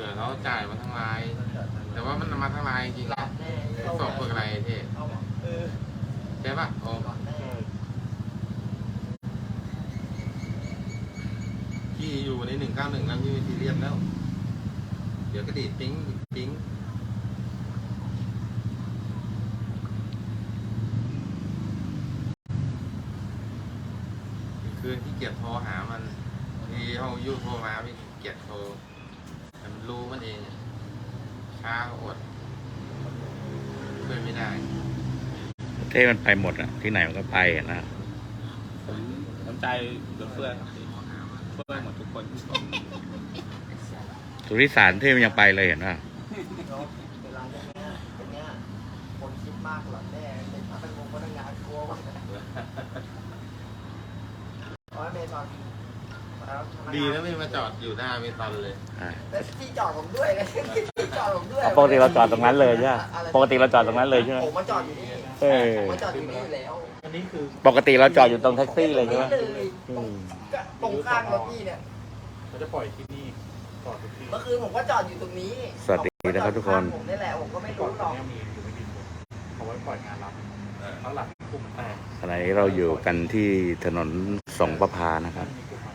ผื่อเขาจ่ายมาทั้งรายแต่ว่ามันมาทั้งรายจริงสอบเพื่ออะไรเท่ใช่ปะโอ้พี่อยู่ในหนึ่งเก้าหนึ่งแล้วพี่ไม่ซีเรียสแล้ว เดี๋ยวกระดิดปิ๊งปิ้งคืนที่เกียจโทรหามันทีเขายุ่โทรมาพี่เกียจโทรแต่มันรู้มันเองอะช้าก็อดช่วยไม่ได้ เท่มันไปหมดอะที่ไหนมันก็ไปอะนะผมน้ำใจเหลือเฟือครับพี่ช่วยหมดทุกคนสุริสารเท่มันยังไปเลยเห็นป่ะเวลาอย่างเงี้ยอย่างเงี้ยคนคิดมากหรอแน่เป็นพนักงานพนักงานกลัวว่าเพราะเมซอนแล้วพกงาดีนะไม่มาจอดอยู่หน้าเมซอนเลยอ่าแต่ที่จอดผมด้วยเลยที่จอดผมด้วยปกติเราจอดตรงนั้นเลยใช่ไหมปกติเราจอดตรงนั้นเลยใช่ไหมผมมาจอดอยู่นี่ เออผมมาจอดอยู่นี่อยู่แล้วอันนี้คือปกติเราจอดอยู่ตรงแท็กซี่เลยใช่ไหมนี่เลยอืมก็ตรงข้างรถพี่เนี่ย เขาจะปล่อยที่นี่จอดทุกที่เมื่อคืนผมก็จอดอยู่ตรงนี้สวัสดีนะครับทุกคน ผมนี่แหละผมก็ไม่ก่อรู้นหรอกนี้มีอยู่ไม่ดีเขาไว้ปล่อยงานรับเขาหลักกลุ่มแตกขณะนี้เราอยู่กันที่ถนนสงประพานะครับ มีกลุ่มมา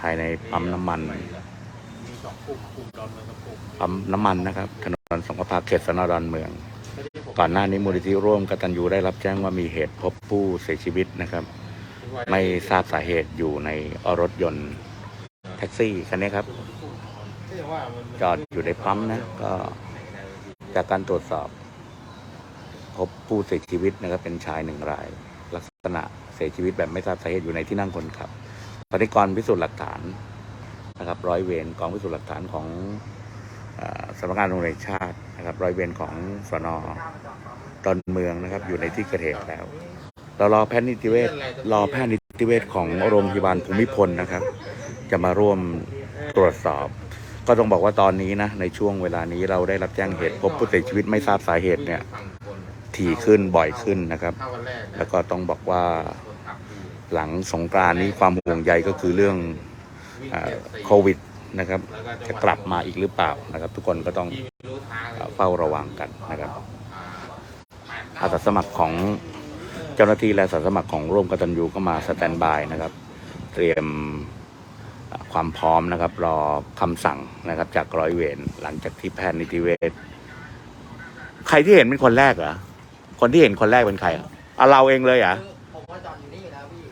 ภายในปั๊มน้ำมัน มีสองกลุ่มกลุ่มดอนเมืองกับกลุ่มปั๊มน้ำมันนะครับ ถนนสงประพาเขตสนดอนเมืองไม่ได้ผม ก่อนหน้านี้มูลนิธิร่วมกตัญญูได้รับแจ้งว่ามีเหตุพบผู้เสียชีวิตนะครับ ไม่ทราบสาเหตุอยู่ในรถยนต์แท็กซี่คันนี้ครับ จอดอยู่ในปั๊มนะก็จากการตรวจสอบ พบผู้เสียชีวิตนะครับเป็นชายหนึ่งราย ลักษณะเสียชีวิตแบบไม่ทราบสาเหตุอยู่ในที่นั่งคนขับปฏิกรพิสูจน์หลักฐานนะครับ ร้อยเวรกองพิสูจน์หลักฐานของเออ สำนักงานตำรวจแห่งชาตินะครับร้อยเวรของสนดอนเมืองนะครับ อยู่ในที่เกิดเหตุแล้ว เรารอแพทย์นิติเวชรอแพทย์นิติเวชของโรงพยาบาลภูมิพลนะครับ จะมาร่วมตรวจสอบ ก็ต้องบอกว่าตอนนี้นะในช่วงเวลานี้เราได้รับแจ้งเหตุพบผู้เสียชีวิตไม่ทราบสาเหตุเนี่ยถี่ขึ้นบ่อยขึ้นนะครับ แล้วก็ต้องบอกว่าหลังสงกรานนี้ความห่วงใยก็คือเรื่องโควิด นะครับ จะกลับมาอีกหรือเปล่านะครับ ทุกคนก็ต้องเฝ้าระวังกันนะครับอาสาสมัครของเจ้าหน้าที่และอาสาสมัครของร่วมกตัญญูก็มาสแตนบายนะครับ เตรียมความพร้อมนะครับ รอคำสั่งนะครับ จากร้อยเวรหลังจากที่แพทย์นิติเวชใครที่เห็นเป็นคนแรกเหรอคนที่เห็นคนแรกเป็นใครอะเอาเราเองเลยเหรอะผมว่าจอดอยู่นี่อยู่แล้วพี่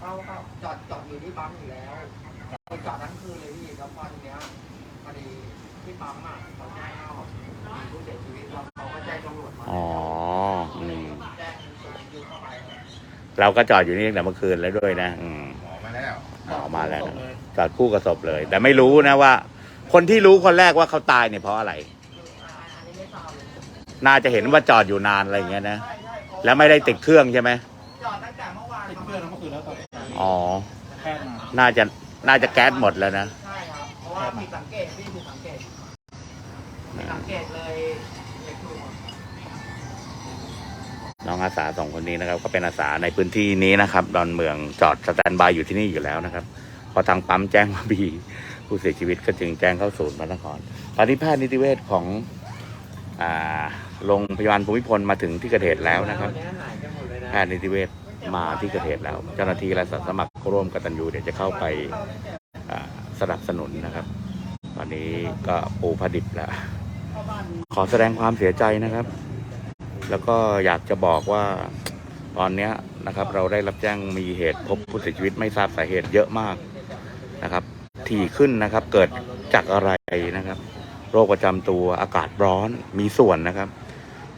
เขาเข้าจอดจอดอยู่ที่ปั๊มอยู่แล้วจอดทั้งคืนเลยพี่แล้วพอทีเนี้ยพอดีที่ปั๊ม อะเขาแจ้งว่ามีผู้เสียชีวิตแล้วเขาก็แจ้งตำรวจมาอ๋ออืมแจ้งส่งยืนเข้าไปเราก็จอดอยู่นี่ตั้งแต่เมื่อคืนแล้วด้วยนะ อืมหมอมาแล้วหมอมาแล้วนะจอดคู่กับศพเลย แต่ไม่รู้นะว่า คนที่รู้คนแรกว่าเขาตายเนี่ยเพราะอะไรคืออ่าอันนี้ไม่ทราบเลยน่าจะเห็นว่าจอดอยู่นานอะไรอย่างเงี้ยนะใช่ใช่เพราะแล้วไม่ได้ติดเครื่องใช่ไหมจอดตั้งแต่เมื่อวานติดเพื่อนเมื่อคืนแล้วตอนนี้อ๋อ แพทย์มาน่าจะน่าจะแก๊สหมดแล้วนะ ใช่ครับ เพราะว่าผิดสังเกตพี่ผิดสังเกต ผิดสังเกตเลยเด็กดูมาน้องอาสาสองคนนี้นะครับก็เป็นอาสาในพื้นที่นี้นะครับ ดอนเมืองจอดสแตนบายอยู่ที่นี่อยู่แล้วนะครับ พอทางปั๊มแจ้งว่ามีผู้เสียชีวิตก็จึงแจ้งเข้าศูนย์พระนครตอนนี้แพทย์นิติเวชของอ่าโรงพยาบาลภูมิพลมาถึงที่เกิดเหตุแล้วนะครับเนี้ยหายกันหมดเลยนะแพทย์นิติเวชมาที่เกิดเหตุแล้ว เจ้าหน้าที่และอาสาสมัครร่วมกตัญญูเดี๋ยวจะเข้าไปอ่าสนับสนุนนะครับ ตอนนี้ก็ปูผดิบแล้ว ขอแสดงความเสียใจนะครับ แล้วก็อยากจะบอกว่าตอนนี้นะครับเราได้รับแจ้งมีเหตุพบผู้เสียชีวิตไม่ทราบสาเหตุเยอะมากนะครับถี่ขึ้นนะครับเกิดจากอะไรนะครับ โรคประจำตัวอากาศร้อนมีส่วนนะครับ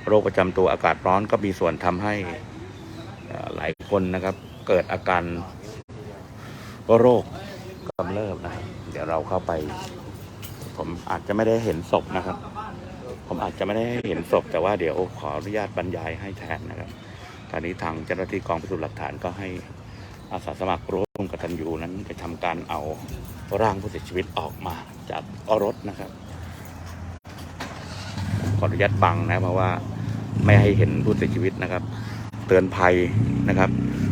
โรคประจำตัวอากาศร้อนก็มีส่วนทำให้หลายคนนะครับ เกิดอาการโรคกำเริบนะครับ เดี๋ยวเราเข้าไป ผมอาจจะไม่ได้เห็นศพนะครับ ผมอาจจะไม่ได้เห็นศพแต่ว่าเดี๋ยวขออนุญาตบรรยายให้แทนนะครับตอนนี้ทางเจ้าหน้าที่กองพิสูจน์หลักฐานก็ให้อาสาสมัครร่วมกตัญญูนั้นไปทำการเอาร่างผู้เสียชีวิตออกมาจากรถนะครับขออนุญาตบังนะเพราะว่าไม่ให้เห็นผู้เสียชีวิตนะครับ เตือนภัยนะครับ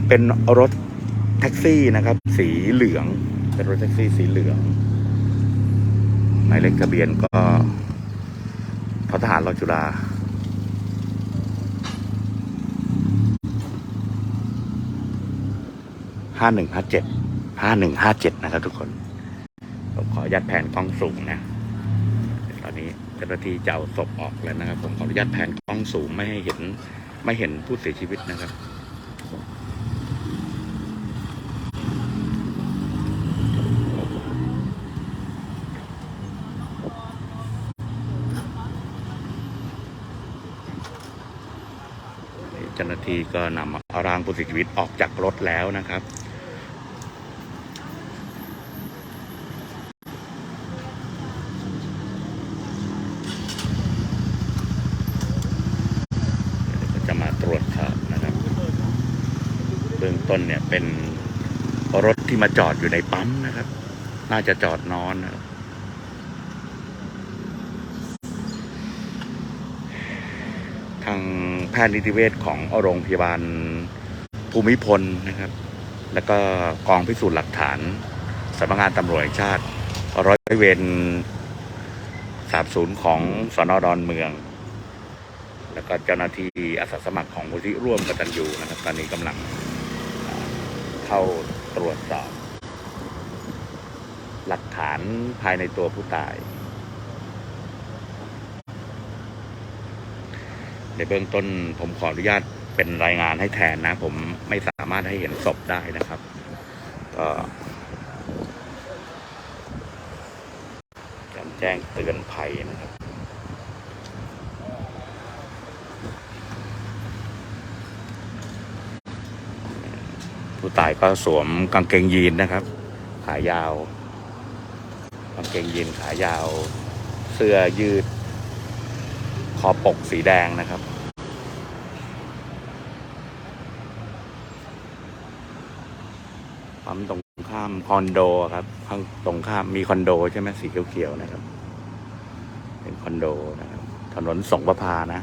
เป็นรถแท็กซี่นะครับ สีเหลือง เป็นรถแท็กซี่สีเหลืองหมายเลขทะเบียนก็ ทหารรอจุฬาห้าหนึ่งห้าเจ็ดห้าหนึ่งห้าเจ็ดนะครับทุกคน ผมขออนุญาตแผนกล้องสูงนะตอนนี้เจ้าหน้าที่จะเอาศพออกแล้วนะครับ ผมขออนุญาตแผนกล้องสูงไม่ให้เห็นไม่เห็นผู้เสียชีวิตนะครับ เจ้าหน้าที่ก็นำร่างผู้เสียชีวิตออกจากรถแล้วนะครับเดี๋ยวจะมาตรวจสอบนะครับ เบื้องต้นเนี่ยเป็นรถที่มาจอดอยู่ในปั๊มนะครับ น่าจะจอดนอนนะครับ ทางแพทย์นิติเวชของโรงพยาบาลภูมิพลนะครับ แล้วก็กองพิสูจน์หลักฐานสำนักงานตำรวจแห่งชาติ ร้อยเวรสามศูนย์ของสนอดอนเมือง แล้วก็เจ้าหน้าที่อาสาสมัครของมูลที่ร่วมกตัญญูนะครับ ตอนนี้กำลังเข้าตรวจสอบ หลักฐานภายในตัวผู้ตาย ในเบื้องต้นผมขออนุญาตเป็นรายงานให้แทนนะ ผมไม่สามารถให้เห็นศพได้นะครับก็การแจ้งเตือนภัยนะครับผู้ตายก็สวมกางเกงยีนนะครับ ขายาว กางเกงยีนขายาว เสื้อยืด คอปกสีแดงนะครับ ปั๊มตรงข้ามคอนโดครับข้างตรงข้ามมีคอนโดใช่ไหมสีเขียวๆนะครับ เป็นคอนโดนะครับ ถนนสงประพานะ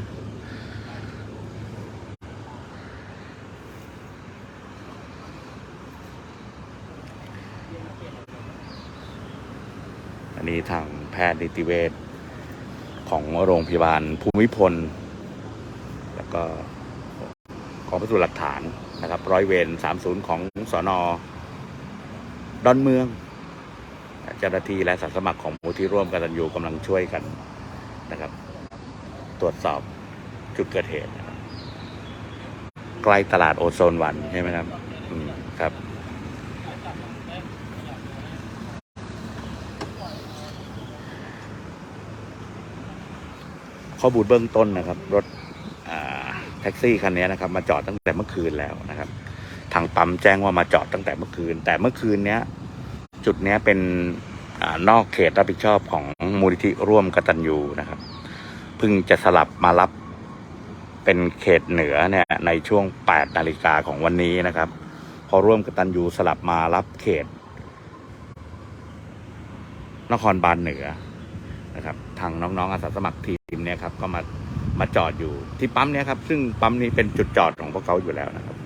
อันนี้ทางแพทย์นิติเวช ของโรงพยาบาลภูมิพล แล้วก็กองพิสูจน์หลักฐานนะครับ ร้อยเวร30 ของสอนอดอนเมือง เจ้าหน้าที่และสาสมัครของมูลที่ร่วมกันตันยูกำลังช่วยกันนะครับ ตรวจสอบจุดเกิดเหตุใกล้ตลาดโอโซนวันใช่ไหมครับ อืม ครับ ข้อมูลเบื้องต้นนะครับ รถแท็กซี่คันนี้นะครับ มาจอดตั้งแต่เมื่อคืนแล้วนะครับ ทางปั๊มแจ้งว่ามาจอดตั้งแต่เมื่อคืน แต่เมื่อคืนเนี้ย จุดเนี้ยเป็นอนอกเขตรับผิดชอบของมูลนิธิร่วมกตัญญูนะครับเพิ่งจะสลับมารับเป็นเขตเหนือเนี่ยในช่วง 8 นาฬิกาของวันนี้นะครับ พอร่วมกตัญญูสลับมารับเขต นครบาลเหนือ นะครับ ทางน้องๆอาสาสมัครทีมเนี่ยครับก็มามาจอดอยู่ที่ปั๊มเนี่ยครับ ซึ่งปั๊มนี้เป็นจุดจอดของพวกเขาอยู่แล้วนะครับ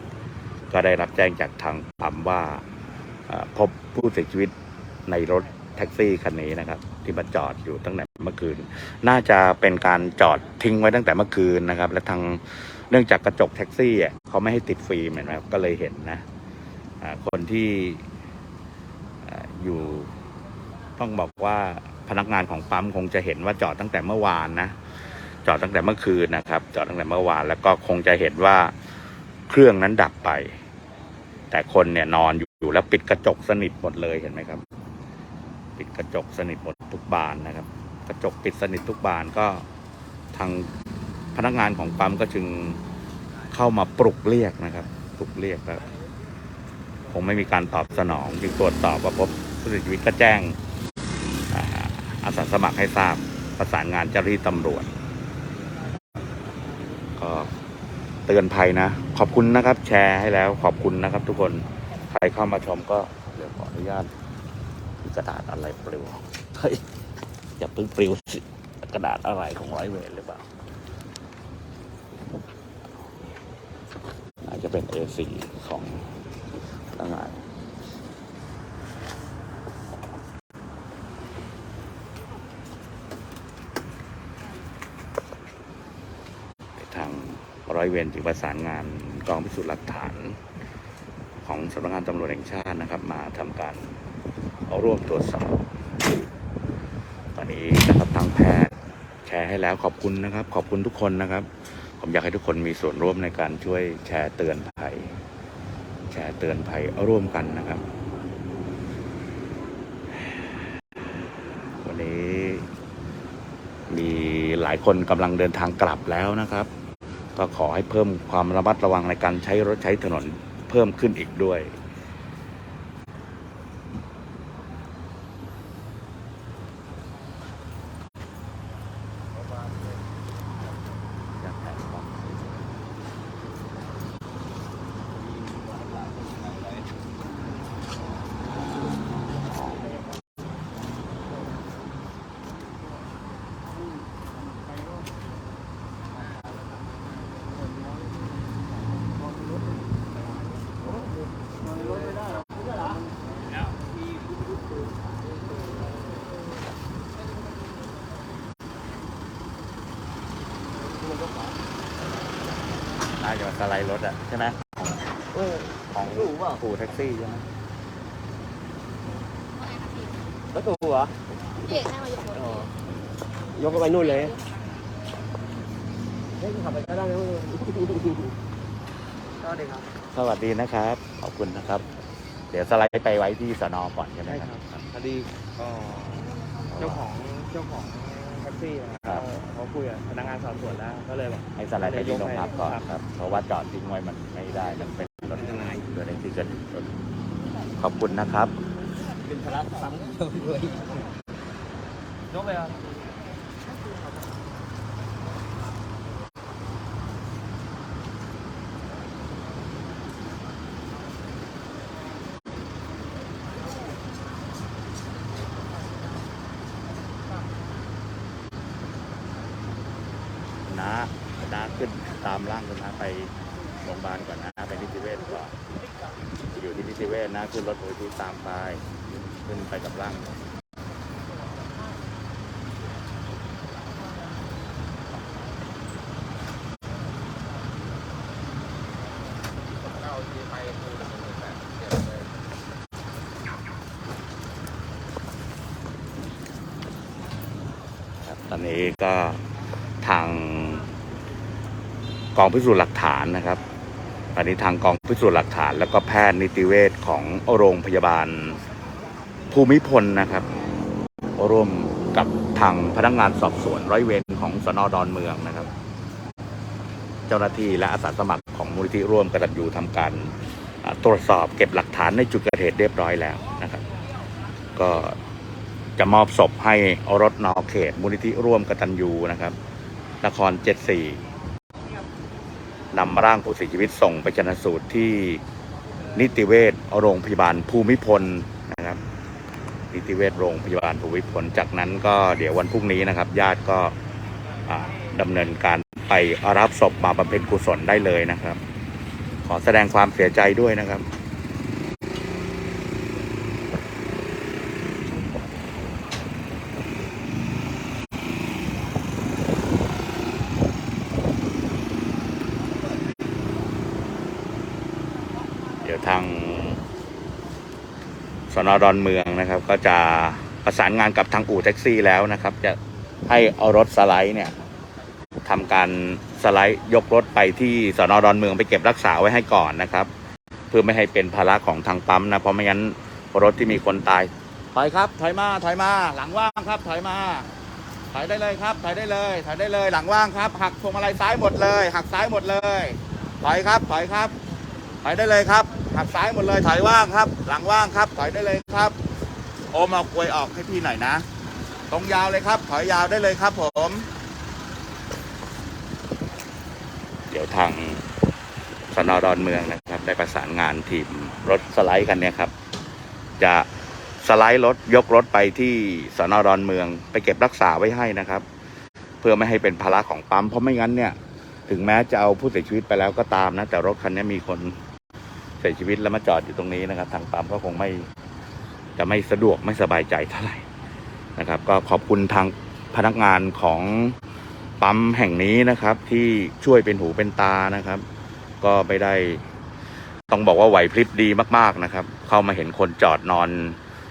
ก็ได้รับแจ้งจากทางปั๊มว่าพบผู้เสียชีวิตในรถแท็กซี่คันนี้นะครับ ที่มาจอดอยู่ตั้งแต่เมื่อคืน น่าจะเป็นการจอดทิ้งไว้ตั้งแต่เมื่อคืนนะครับ และทางเนื่องจากกระจกแท็กซี่เขาไม่ให้ติดฟิล์มเห็นไหมครับก็เลยเห็นนะคนที่ออยู่ ต้องบอกว่าพนักงานของปั๊มคงจะเห็นว่าจอดตั้งแต่เมื่อวานนะ จอดตั้งแต่เมื่อคืนนะครับ จอดตั้งแต่เมื่อวานแล้วก็คงจะเห็นว่าเครื่องนั้นดับไป แต่คนเนี่ยนอนอยู่อยู่แล้วปิดกระจกสนิทหมดเลยเห็นไหมครับ ปิดกระจกสนิทหมดทุกบานนะครับ กระจกปิดสนิททุกบานก็ทางพนักงานของปั๊มก็จึงเข้ามาปลุกเรียกนะครับ ปลุกเรียกแล้วคงไม่มีการตอบสนอง จึงตรวจสอบว่าพบผู้เสียชีวิตก็แจ้ง อาสาสมัครให้ทราบประสานงานเจ้าหน้าที่ตำรวจ ก็เตือนภัยนะ ขอบคุณนะครับ แชร์ให้แล้วขอบคุณนะครับ ทุกคนใครเข้ามาชมก็เดี๋ยวขออนุญาตกระดาษอะไรปลิวเฮ้ยอย่าเพิ่งปลิวสิกระดาษอะไรของร้อยเวรหรือเปล่าอาจจะเป็น A4 ของพนักงาน ร้ อยเวรจึงประสานงานกองพิสูจน์หลักฐาน ของสำนักงานตำรวจแห่งชาตินะครับ มาทำการเอาร่วมตรวจสอบตอนนี้นะครับทางแพทย์แชร์ให้แล้วขอบคุณนะครับ ขอบคุณทุกคนนะครับ ผมอยากให้ทุกคนมีส่วนร่วมในการช่วยแชร์เตือนภัย แชร์เตือนภัยเอาร่วมกันนะครับ วันนี้มีหลายคนกำลังเดินทางกลับแล้วนะครับ ก็ขอให้เพิ่มความระมัดระวังในการใช้รถใช้ถนนเพิ่มขึ้นอีกด้วย น่าจะมาสไลด์รถอะใช่ไหม เออ ของ ถูกเปล่าปู่แท็กซี่ใช่ไหมรถตู้เหรอพี่เอกให้มายกรถอ๋อยกไปนู่นเลยเฮ้ยขับไปก็ได้นะก็ดีครับ สวัสดีนะครับ ขอบคุณนะครับ เดี๋ยวสไลด์ไปไว้ที่สนอก่อนใช่ไหมใช่คครัรับ บพอดีเอ่อเจ้าของเจ้าของแท็กซี่นะคครัรับบเขาคุยกับพนักงานสอบสวนแล้ว ก็เลยแบบให้สไลด์ไปที่โรงพักก่อนครับครับ เพราะว่าจอดทิ้งไว้มันไม่ได้ มันเป็นรถ รถในที่เกิดเหตุขอบคุณนะครับ เป็นพลังซ้ำด้วยยกเลยครับนะนะขึ้นตามร่างคุณนะไปโรงพยาบาลก่อนนะ ไปนิติเวชก่อน อยู่ที่ นะขึ้นรถโดยที่ตามไปขึ้นไปกับร่างตอนนี้ก็ทางกองพิสูจน์หลักฐานนะครับ อันนี้ทางกองพิสูจน์หลักฐาน แล้วก็แพทย์นิติเวชของโรงพยาบาลภูมิพลนะครับ ร่วมกับทางพนักงานสอบสวนร้อยเวรของสนอดอนเมืองนะครับ เจ้าหน้าที่และอาสาสมัครของมูลนิธิร่วมกตัญญูทำการตรวจสอบเก็บหลักฐานในจุดเกิดเหตุเรียบร้อยแล้วนะครับ ก็จะมอบศพให้อรถนอเขตมูลนิธิร่วมกตัญญูนะครับ นครเจ็ดสี่ นำร่างผู้เสียชีวิตส่งไปชนะสูตรที่นิติเวชโรงพยาบาลภูมิพลนะครับ นิติเวชโรงพยาบาลภูมิพล จากนั้นก็เดี๋ยววันพรุ่งนี้นะครับ ญาติก็ดำเนินการไปรับศพมาบำเพ็ญกุศลได้เลยนะครับ ขอแสดงความเสียใจด้วยนะครับ เดี๋ยวทาง สนดอนเมืองนะครับ ก็จะประสานงานกับทางอู่แท็กซี่แล้วนะครับ จะให้เอารถสไลด์เนี่ยทำการสไลด์ยกรถไปที่สนอดอนเมืองไปเก็บรักษาไว้ให้ก่อนนะครับ เพื่อไม่ให้เป็นภาระของทางปั๊มนะ เพราะไม่งั้นรถที่มีคนตายถอยครับถอยมาถอยมาหลังว่างครับถอยมาถอยได้เลยครับถอยได้เลยถอยได้เลย หลังว่างครับ หักพวงมาลัยซ้ายหมดเลย หักซ้ายหมดเลยถอยครับถอยครับถอยได้เลยครับ หักซ้ายหมดเลยถอยว่างครับ หลังว่างครับถอยได้เลยครับ โอมเอากลวยออกให้พี่หน่อยนะ ตรงยาวเลยครับ ถอยยาวได้เลยครับ ผม เดี๋ยวทางสนดอนเมืองนะครับ ได้ประสานงานทีมรถสไลด์กันเนี่ยครับ จะสไลด์รถยกรถไปที่สนดอนเมือง ไปเก็บรักษาไว้ให้นะครับ เพื่อไม่ให้เป็นภาระของปั๊มเพราะไม่งั้นเนี่ย ถึงแม้จะเอาผู้เสียชีวิตไปแล้วก็ตามนะ แต่รถคันนี้มีคนเสียชีวิตแล้วมาจอดอยู่ตรงนี้นะครับ ทางปั๊มก็คงไม่จะไม่สะดวกไม่สบายใจเท่าไหร่นะครับ ก็ขอบคุณทางพนักงานของปั๊มแห่งนี้นะครับ ที่ช่วยเป็นหูเป็นตานะครับ ก็ไม่ได้ต้องบอกว่าไหวพริบดีมาก ๆนะครับ เข้ามาเห็นคนจอดนอน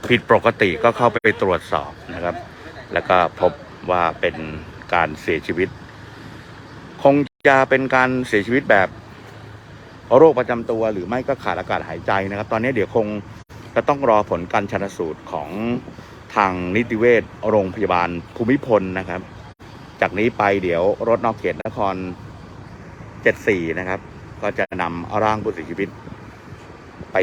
ผิดปกติก็เข้าไปตรวจสอบนะครับ แล้วก็พบว่าเป็นการเสียชีวิต คงจะเป็นการเสียชีวิตแบบ โรคประจำตัวหรือไม่ก็ขาดอากาศหายใจนะครับ ตอนนี้เดี๋ยวคงจะต้องรอผลการชันสูตรของทางนิติเวชโรงพยาบาลภูมิพลนะครับ จากนี้ไปเดี๋ยวรถนอกเขตนคร 74 นะครับ ก็จะนำร่างผู้เสียชีวิต ไป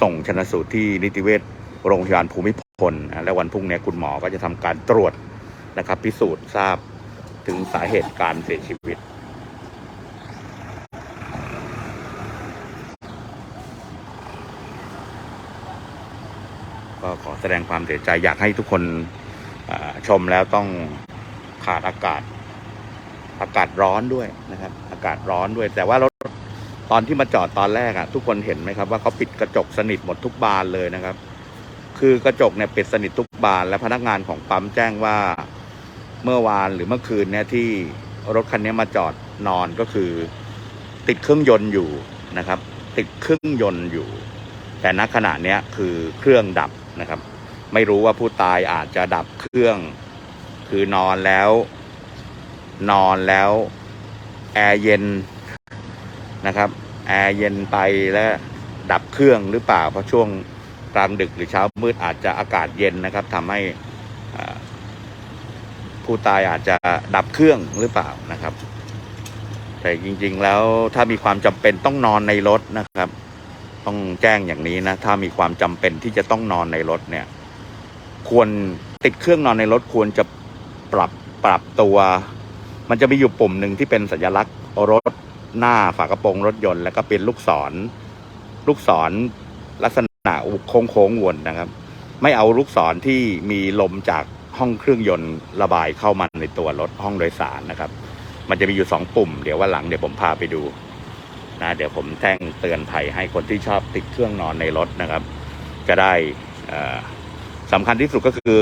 ส่งชนสูตรที่นิติเวชโรงพยาบาลภูมิพล และวันพรุ่งนี้คุณหมอก็จะทำการตรวจนะครับ พิสูจน์ทราบถึงสาเหตุการเสียชีวิต ก็ขอแสดงความเสียใจอยากให้ทุกคนชมแล้วต้องขาดอากาศ อากาศร้อนด้วยนะครับ อากาศร้อนด้วย แต่ว่ารถตอนที่มาจอดตอนแรกอะทุกคนเห็นไหมครับว่าเขาปิดกระจกสนิทหมดทุกบานเลยนะครับ คือกระจกเนี่ยปิดสนิททุกบาน และพนักงานของปั๊มแจ้งว่าเมื่อวานหรือเมื่อคืนเนี่ยที่รถคันนี้มาจอดนอนก็คือ ติดเครื่องยนต์อยู่นะครับ ติดเครื่องยนต์อยู่ แต่ณขณะเนี้ยคือเครื่องดับ นะครับ ไม่รู้ว่าผู้ตายอาจจะดับเครื่อง คือนอนแล้ว นอนแล้วแอร์เย็นนะครับแอร์เย็นไปแล้วดับเครื่องหรือเปล่า เพราะช่วงกลางดึกหรือเช้ามืดอาจจะอากาศเย็นนะครับทำให้ผู้ตายอาจจะดับเครื่องหรือเปล่านะครับ แต่จริงๆแล้วถ้ามีความจำเป็นต้องนอนในรถนะครับ ต้องแจ้งอย่างนี้นะ ถ้ามีความจำเป็นที่จะต้องนอนในรถเนี่ย ควรติดเครื่องนอนในรถควรจะปรับปรับตัว มันจะมีอยู่ปุ่มหนึ่งที่เป็นสัญลักษณ์รถหน้าฝากระโปรงรถยนต์ แล้วก็เป็นลูกศร ลูกศรลักษณะโค้งโค้งวนนะครับ ไม่เอาลูกศรที่มีลมจากห้องเครื่องยนต์ระบายเข้ามาในตัวรถห้องโดยสารนะครับ มันจะมีอยู่สองปุ่ม เดี๋ยววันหลังเดี๋ยวผมพาไปดู นะเดี๋ยวผมแจ้งเตือนภัยให้คนที่ชอบติดเครื่องนอนในรถนะครับ จะได้สำคัญที่สุดก็คือ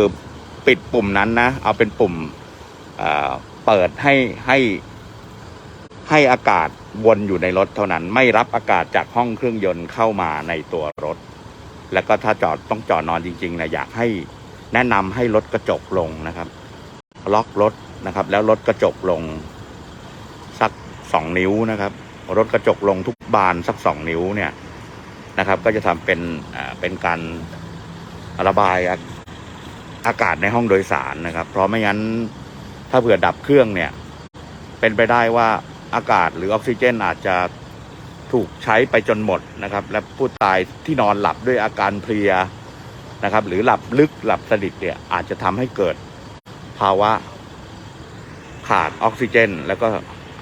ปิดปุ่มนั้นนะ เอาเป็นปุ่มเอ่อเปิดให้ให้ให้อากาศวนอยู่ในรถเท่านั้น ไม่รับอากาศจากห้องเครื่องยนต์เข้ามาในตัวรถ แล้วก็ถ้าจอดต้องจอดนอนจริงๆนะอยากให้แนะนำให้ลดกระจกลงนะครับ ล็อกรถนะครับ แล้วลดกระจกลงสักสองนิ้วนะครับ รถกระจกลงทุกบานสักสองนิ้วเนี่ยนะครับ ก็จะทำเป็นเป็นการระบายอากาศในห้องโดยสารนะครับ เพราะไม่งั้นถ้าเผื่อดับเครื่องเนี่ย เป็นไปได้ว่าอากาศหรือออกซิเจนอาจจะถูกใช้ไปจนหมดนะครับ และผู้ตายที่นอนหลับด้วยอาการเพลียนะครับ หรือหลับลึกหลับสนิทเนี่ยอาจจะทำให้เกิดภาวะขาดออกซิเจน แล้วก็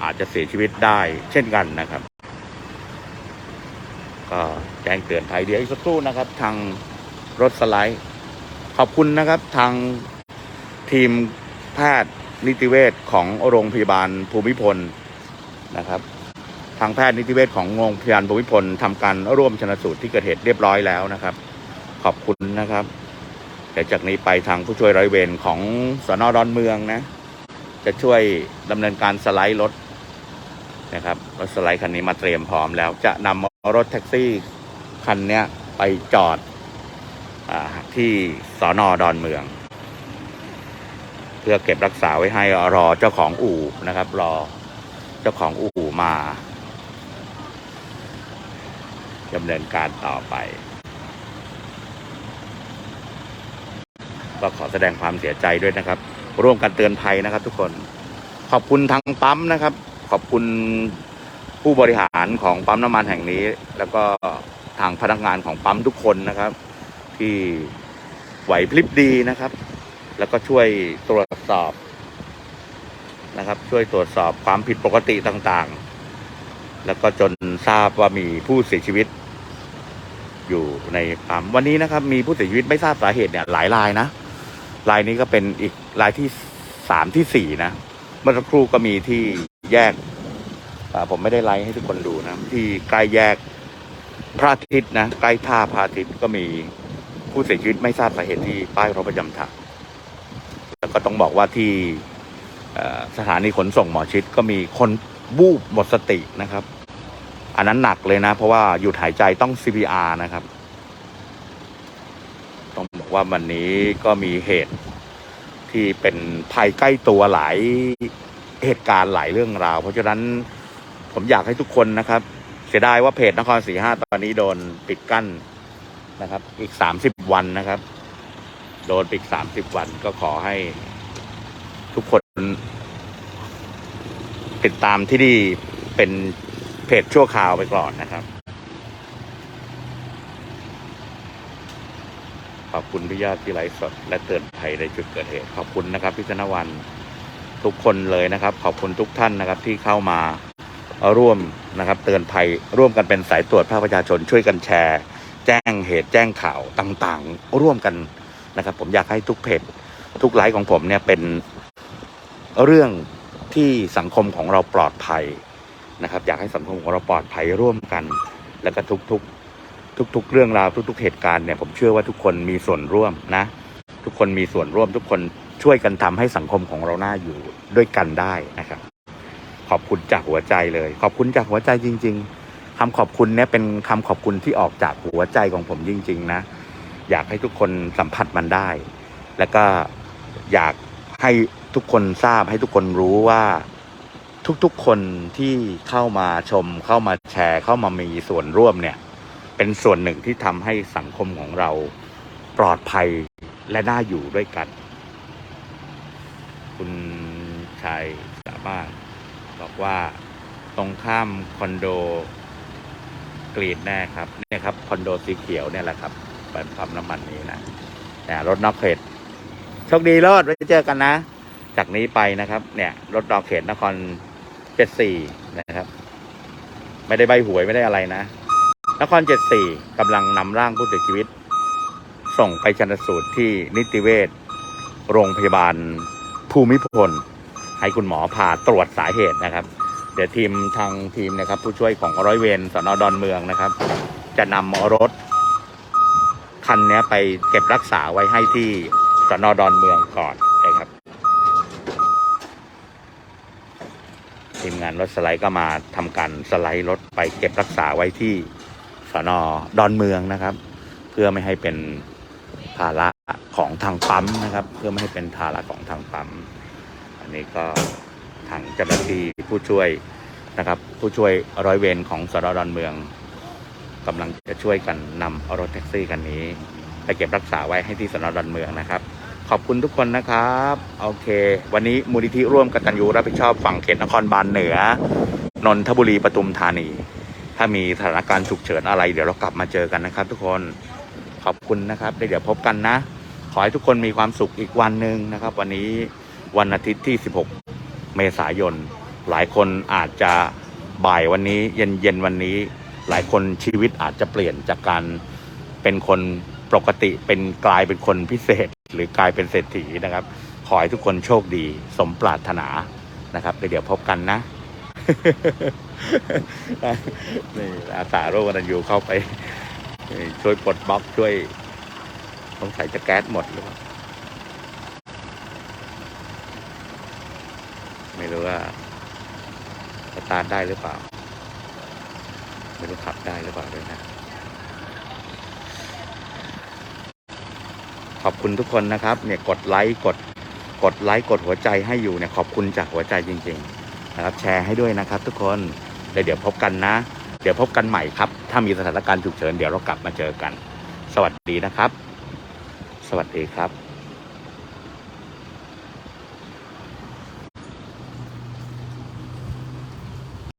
อาจจะเสียชีวิตได้เช่นกันนะครับ ก็แจ้งเตือนภัยเดี๋ยวอีกสักครู่นะครับ ทางรถสไลด์ ขอบคุณนะครับทางทีมแพทย์นิติเวชของโรงพยาบาลภูมิพลนะครับ ทางแพทย์นิติเวชของโรงพยาบาลภูมิพลทำการร่วมชนสูตรที่เกิดเหตุเรียบร้อยแล้วนะครับ ขอบคุณนะครับแต่จากนี้ไปทางผู้ช่วยร้อยเวรของสนอดอนเมืองนะ จะช่วยดำเนินการสไลด์รถ นะครับรถสไลด์คันนี้มาเตรียมพร้อมแล้วจะนำรถแท็กซี่คันนี้ไปจอดอที่สอนอดอนเมือง เพื่อเก็บรักษาไว้ให้รอเจ้าของอู่นะครับ รอเจ้าของอู่มาดำเนินการต่อไป ก็ขอแสดงความเสียใจด้วยนะครับ ร่วมกันเตือนภัยนะครับทุกคน ขอบคุณทางปั๊มนะครับ ขอบคุณผู้บริหารของปั๊มน้ำมันแห่งนี้ แล้วก็ทางพนักงานของปั๊มทุกคนนะครับ ที่ไหวพริบดีนะครับ แล้วก็ช่วยตรวจสอบนะครับ ช่วยตรวจสอบความผิดปกติต่างๆ แล้วก็จนทราบว่ามีผู้เสียชีวิต อยู่ในปั๊มวันนี้นะครับ มีผู้เสียชีวิตไม่ทราบสาเหตุเนี่ย หลายรายนะรายนี้ก็เป็นอีกรายที่สามที่สี่นะเมื่อสักครู่ก็มีที่ แยกผมไม่ได้ไลฟ์ให้ทุกคนดูนะ ที่ใกล้แยกพระอาทิตย์นะใกล้ท่าพระอาทิตย์ก็มีผู้เสียชีวิตไม่ทราบสาเหตุที่ป้ายรถประจำทางแล้วก็ต้องบอกว่าที่สถานีขนส่งหมอชิดก็มีคนบูบหมดสตินะครับ อันนั้นหนักเลยนะ เพราะว่าหยุดหายใจต้อง CPR นะครับ ต้องบอกว่าวันนี้ก็มีเหตุที่เป็นภัยใกล้ตัวหลาย เหตุการณ์หลายเรื่องราว เพราะฉะนั้นผมอยากให้ทุกคนนะครับ เสียดายว่าเพจนครศรีห้าตอนนี้โดนปิดกั้นนะครับ อีกสามสิบวันนะครับ โดนปิดสามสิบวันก็ขอให้ทุกคน ติดตามที่นี่เป็นเพจชั่วคราวไปก่อนนะครับ ขอบคุณพี่ญาติที่ไลฟ์สดและเตือนภัยในจุดเกิดเหตุ ขอบคุณนะครับพี่ธนวัน ทุกคนเลยนะครับ ขอบคุณทุกท่านนะครับที่เข้ามาร่วมนะครับ เตือนภัยร่วมกันเป็นสายตรวจภาคประชาชนช่วยกันแชร์ แจ้งเหตุแจ้งข่าวต่างๆ ร่วมกันนะครับ ผมอยากให้ทุกเพจทุกไลฟ์ของผมเนี่ยเป็นเรื่องที่สังคมของเราปลอดภัยนะครับ อยากให้สังคมของเราปลอดภัยร่วมกัน แล้วก็ทุกๆ ทุก ๆ เรื่องราวทุก ๆ เหตุการณ์เนี่ยผมเชื่อว่าทุกคนมีส่วนร่วมนะ ทุกคนมีส่วนร่วมทุกคน ช่วยกันทำให้สังคมของเราหน่าอยู่ด้วยกันได้นะครับ ขอบคุณจากหัวใจเลย ขอบคุณจากหัวใจจริง ๆคำขอบคุณเนี่ยเป็นคำขอบคุณที่ออกจากหัวใจของผมจริง ๆ นะ อยากให้ทุกคนสัมผัสมันได้ แล้วก็อยากให้ทุกคนทราบให้ทุกคนรู้ว่าทุกๆคนที่เข้ามาชม เข้ามาแชร์ เข้ามามีส่วนร่วมเนี่ย เป็นส่วนหนึ่งที่ทำให้สังคมของเราปลอดภัยและน่าอยู่ด้วยกัน คุณชายสามารถบอกว่าตรงข้ามคอนโดกรีดแน่ครับเนี่ยครับคอนโดสีเขียวเนี่ยแหละครับเป็นปั๊มน้ำมันนี้นะเนี่รถนอกเขตโชคดีรอดไว้เจอกันนะ จากนี้ไปนะครับ เนี่ย รถนอกเขตนครเจ็ดสี่นะครับ ไม่ได้ใบหวยไม่ได้อะไรนะ นครเจ็ดสี่กำลังนำร่างผู้เสียชีวิต ส่งไปชันสูตรที่นิติเวชโรงพยาบาล ภูมิพล ให้คุณหมอผ่าตรวจสาเหตุนะครับ เดี๋ยวทีมทางทีมนะครับ ผู้ช่วยของร้อยเวรสนดอนเมืองนะครับ จะนำรถคันนี้ไปเก็บรักษาไว้ให้ที่สนดอนเมืองก่อนนะครับทีมงานรถสไลด์ก็มาทำการสไลด์รถไปเก็บรักษาไว้ที่สนอดอนเมืองนะครับ เพื่อไม่ให้เป็นภาระของทางปั๊มนะครับ เพื่อไม่ให้เป็นภาระของทางปั๊ม นี้ก็ทางเจ้าหน้าที่ผู้ช่วยนะครับ ผู้ช่วยร้อยเวรของสนดอนเมืองกำลังจะช่วยกันนำเอารถแท็กซี่คันนี้ไปเก็บรักษาไว้ให้ที่สนดอนเมืองนะครับ ขอบคุณทุกคนนะครับโอเค วันนี้มูลนิธิร่วมกตัญญูรับผิดชอบฝั่งเขตนครบาลเหนือนนทบุรีปทุมธานี ถ้ามีสถานการณ์ฉุกเฉินอะไร เดี๋ยวเรากลับมาเจอกันนะครับ ทุกคนขอบคุณนะครับเดี๋ยวพบกันนะ ขอให้ทุกคนมีความสุขอีกวันหนึ่งนะครับ วันนี้ วันอาทิตย์ที่ 16 เมษายน หลายคนอาจจะบ่ายวันนี้เย็นเย็นวันนี้ หลายคนชีวิตอาจจะเปลี่ยนจากการเป็นคนปกติเป็นกลายเป็นคนพิเศษ หรือกลายเป็นเศรษฐีนะครับ ขอให้ทุกคนโชคดีสมปรารถนานะครับเดี๋ยวพบกันนะนี่อาสาโรกันอยู่เข้าไป ช่วยปลดบล็อกช่วยสงสัยจะแก๊สหมดหรือเปล่า ไม่รู้ว่าสตาร์ทได้หรือเปล่า ไม่รู้ขับได้หรือเปล่าด้วยนะ ขอบคุณทุกคนนะครับ เนี่ยกดไลค์กดกดไลค์กดหัวใจให้อยู่เนี่ยขอบคุณจากหัวใจจริง ๆ นะครับ แชร์ให้ด้วยนะครับ ทุกคนแล้วเดี๋ยวพบกันนะ เดี๋ยวพบกันใหม่ครับ ถ้ามีสถานการณ์ฉุกเฉินเดี๋ยวเรากลับมาเจอกัน สวัสดีนะครับ สวัสดีครับ